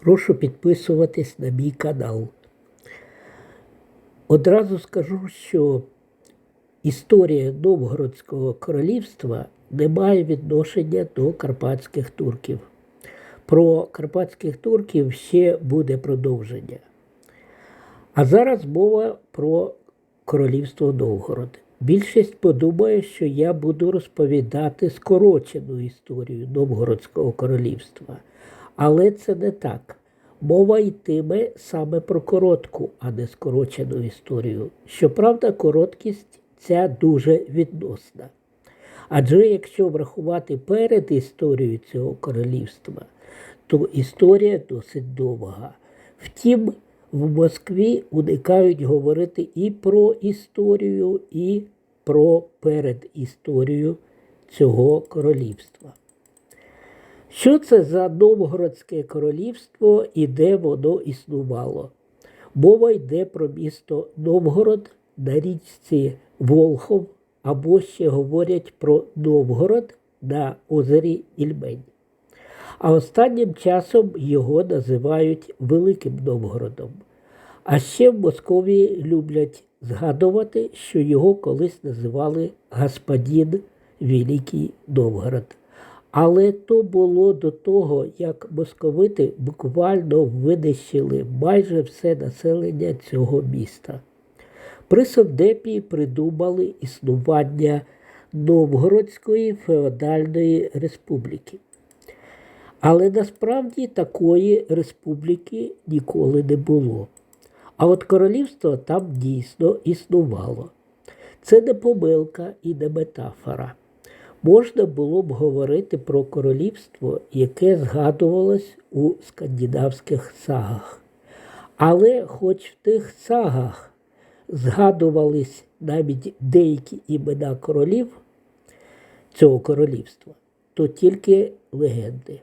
Прошу підписуватись на мій канал. Одразу скажу, що історія Новгородського королівства не має відношення до карпатських турків. Про карпатських турків ще буде продовження. А зараз мова про королівство Новгород. Більшість подумає, що я буду розповідати скорочену історію Новгородського королівства. Але це не так. Мова йтиме саме про коротку, а не скорочену історію. Щоправда, короткість ця дуже відносна. Адже якщо врахувати перед історією цього королівства, то історія досить довга. Втім, в Москві уникають говорити і про історію, і про передісторію цього королівства. Що це за Новгородське королівство і де воно існувало? Мова йде про місто Новгород на річці Волхов, або ще говорять про Новгород на озері Ільмень. А останнім часом його називають Великим Новгородом. А ще в Московії люблять згадувати, що його колись називали Господин Великий Новгород. Але то було до того, як московити буквально винищили майже все населення цього міста. При Совдепі придумали існування Новгородської феодальної республіки. Але насправді такої республіки ніколи не було. А от королівство там дійсно існувало. Це не помилка і не метафора. Можна було б говорити про королівство, яке згадувалось у скандинавських сагах. Але хоч в тих сагах згадувались навіть деякі імена королів цього королівства, то тільки легенди.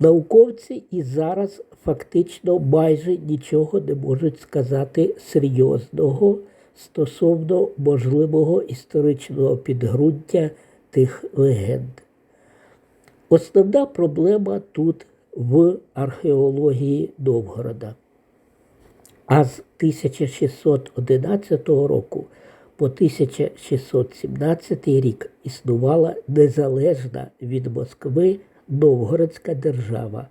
Науковці і зараз фактично майже нічого не можуть сказати серйозного стосовно можливого історичного підґрунтя тих легенд. Основна проблема тут в археології Новгорода. А з 1611 року по 1617 рік існувала незалежна від Москви Новгородська держава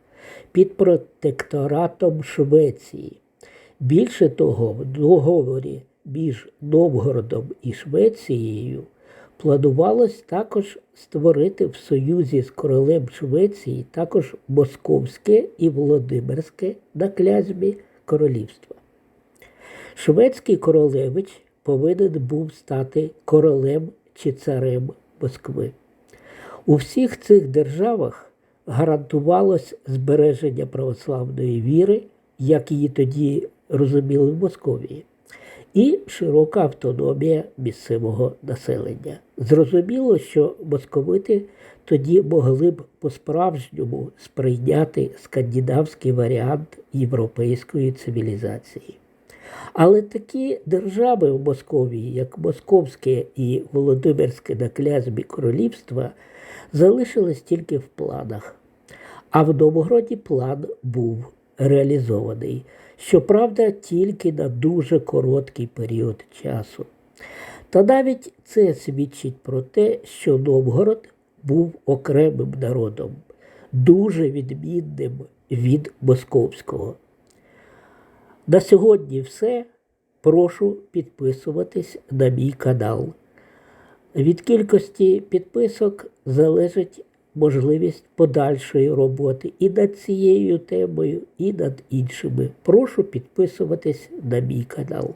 під протекторатом Швеції. Більше того, в договорі між Новгородом і Швецією планувалось також створити в союзі з королем Швеції також Московське і Володимирське на клязьмі королівства. Шведський королевич повинен був стати королем чи царем Москви. У всіх цих державах гарантувалось збереження православної віри, як її тоді розуміли в Московії, і широка автономія місцевого населення. Зрозуміло, що московити тоді могли б по-справжньому сприйняти скандинавський варіант європейської цивілізації. Але такі держави в Московії, як Московське і Володимирське на клязьмі королівства, залишились тільки в планах. А в Новгороді план був реалізований. Щоправда, тільки на дуже короткий період часу. Та навіть це свідчить про те, що Новгород був окремим народом, дуже відмінним від московського. На сьогодні все. Прошу підписуватись на мій канал. Від кількості підписок залежить можливість подальшої роботи і над цією темою, і над іншими. Прошу підписуватись на мій канал.